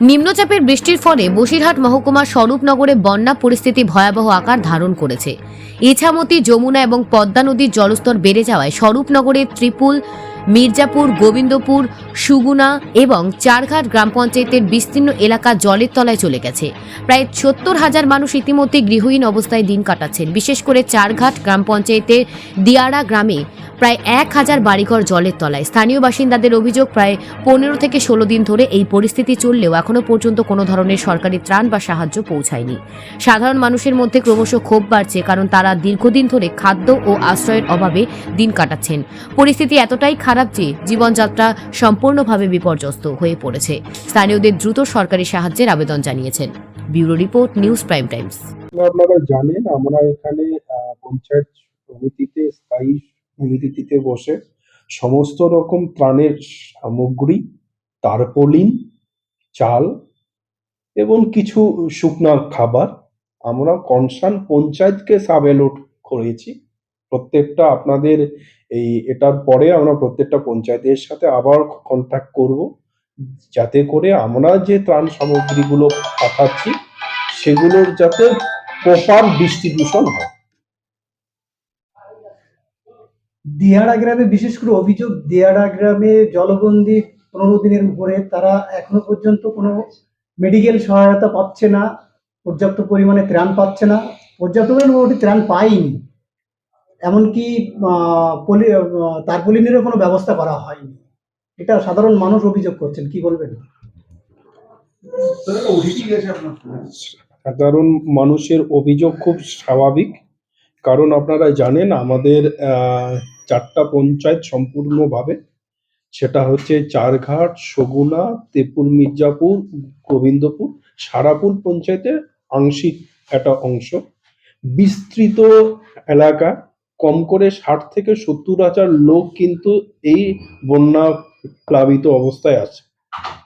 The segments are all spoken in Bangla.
নিম্নচাপের বৃষ্টির ফলে বসিরহাট মহকুমার স্বরূপনগরে বন্যা পরিস্থিতি ভয়াবহ আকার ধারণ করেছে। ইছামতি, যমুনা এবং পদ্মা নদীর জলস্তর বেড়ে যাওয়ায় স্বরূপনগরের ত্রিপুল মির্জাপুর, গোবিন্দপুর, সুগুনা এবং চারঘাট গ্রাম পঞ্চায়েতের বিস্তীর্ণ এলাকা জলের তলায় চলে গেছে। প্রায় সত্তর হাজার মানুষ ইতিমধ্যে গৃহহীন অবস্থায় দিন কাটাচ্ছেন। বিশেষ করে চারঘাট গ্রাম পঞ্চায়েতের দিয়ারা গ্রামে প্রায় এক হাজার বাড়িঘর জলের তলায়। স্থানীয় বাসিন্দাদের অভিযোগ, প্রায় পনেরো থেকে ষোলো দিন ধরে এই পরিস্থিতি চললেও এখনও পর্যন্ত কোনো ধরনের সরকারি ত্রাণ বা সাহায্য পৌঁছায়নি। সাধারণ মানুষের মধ্যে ক্রমশ ক্ষোভ বাড়ছে, কারণ তারা দীর্ঘদিন ধরে খাদ্য ও আশ্রয়ের অভাবে দিন কাটাচ্ছেন। পরিস্থিতি এতটাই খারাপ যে জীবনযাত্রা সম্পূর্ণভাবে বিপর্যস্ত হয়ে পড়েছে। স্থানীয়দের দ্রুত সরকারি সাহায্যের আবেদন জানিয়েছেন। Bureau report, news prime times. আপনারা জানেন, আমরা এখানে পঞ্চায়েত সমিতিতে, স্থায়ী সমিতিতে বসে সমস্ত রকম ত্রাণের সামগ্রী, তারপলিন, চাল এবং কিছু শুকনা খাবার আমরা কনসার্ন পঞ্চায়েতকে সাবেলোড করেছি। প্রত্যেকটা আপনাদের এই এটার পরে আমরা প্রত্যেকটা পঞ্চায়েতের সাথে আবার কন্ট্যাক্ট করব। যাতে করে আমরা যে ত্রাণ সামগ্রীগুলো পাঠাচ্ছি, সেগুলোর যাতে প্রপার ডিস্ট্রিবিউশন হয়। দিয়াড়া গ্রামে বিশেষ করে অভিযোগ, দিয়াড়া গ্রামে জলবন্দি পনেরো দিনের উপরে তারা এখনও পর্যন্ত কোনো মেডিকেল সহায়তা পাচ্ছে না, পর্যাপ্ত পরিমাণে ত্রাণ পাচ্ছে না। পর্যাপ্ত পরিমাণে ত্রাণ পায়নি। এমনকি পলি তারপলিনেরও কোনো ব্যবস্থা করা হয়নি। এটা সাধারণ মানুষ অভিযোগ করছেন কি বলবেন? সাধারণ মানুষের অভিযোগ খুব স্বাভাবিক। কারণ আপনারা জানেন আমাদের চারটা পঞ্চায়েত সম্পূর্ণভাবে সেটা হচ্ছে চারঘাট সগুনা তেপুর মির্জাপুর গোবিন্দপুর সারাপুর পঞ্চায়েতের আংশিক একটা অংশ। বিস্তৃত এলাকা কম করে ষাট থেকে সত্তর হাজার লোক কিন্তু এই বন্যা প্লাবিত অবস্থায় আছে।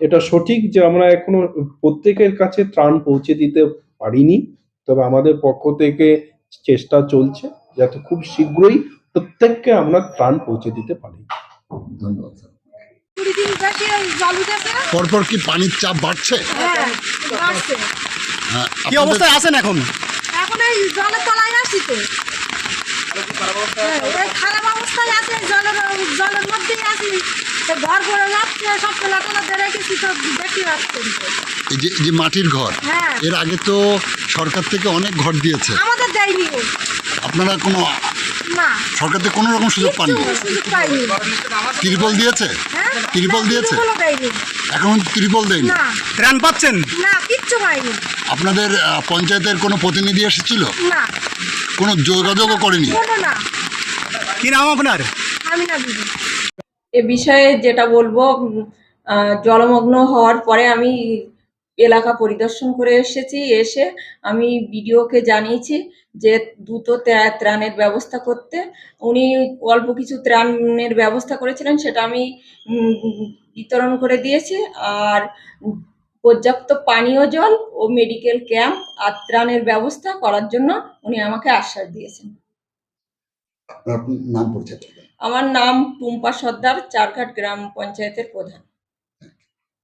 এটা সঠিক যে আমরা এখনও প্রত্যেকের কাছে ত্রাণ পৌঁছে দিতে পারিনি তবে আমাদের পক্ষ থেকে চেষ্টা চলছে যাতে খুব শীঘ্রই প্রত্যেককে আমরা ত্রাণ পৌঁছে দিতে পারি। ধন্যবাদ জল পরপর কি পানির চাপ বাড়ছে? হ্যাঁ হ্যাঁ, কি অবস্থায় আছেন এখন? এখন এই জলের তলায় আসি তো। খারাপ অবস্থায় আছে জলের জলের মধ্যেই আছি। ঘর করে যাচ্ছে সব পেলাটালা রেখেছি তো দেখতে পাচ্ছেন এই যে যে মাটির ঘর হ্যাঁ। এর আগে তো সরকার থেকে অনেক ঘর দিয়েছে। আমাদের দেয়নি আপনারা কোনো সরকার থেকে কোনো রকম সুযোগ পাননি। ত্রিপল দিয়েছে? হ্যাঁ? ত্রিপল দিয়েছে? এখন ত্রিপল দেয়নি? না। ত্রাণ পাচ্ছেন? আপনাদের পঞ্চায়েতের কোনো প্রতিনিধি এসেছিল? না। কোনো যোগাযোগও করেনি? কোনো কি নাম আপনার? এ বিষয়ে যেটা বলব জলমগ্ন হওয়ার পরে আমি এলাকা পরিদর্শন করে এসেছি এসে আমি বিডিওকে জানিয়েছি যে দ্রুত ত্রা- ত্রাণের ব্যবস্থা করতে। উনি অল্প কিছু ত্রাণের ব্যবস্থা করেছিলেন সেটা আমি বিতরণ করে দিয়েছি। আর পর্যাপ্ত পানীয় জল ও মেডিকেল ক্যাম্প আর ত্রাণের ব্যবস্থা করার জন্য উনি আমাকে আশ্বাস দিয়েছেন। নাম আমার নাম টুম্পা সর্দার চারঘাট গ্রাম পঞ্চায়েতের প্রধান।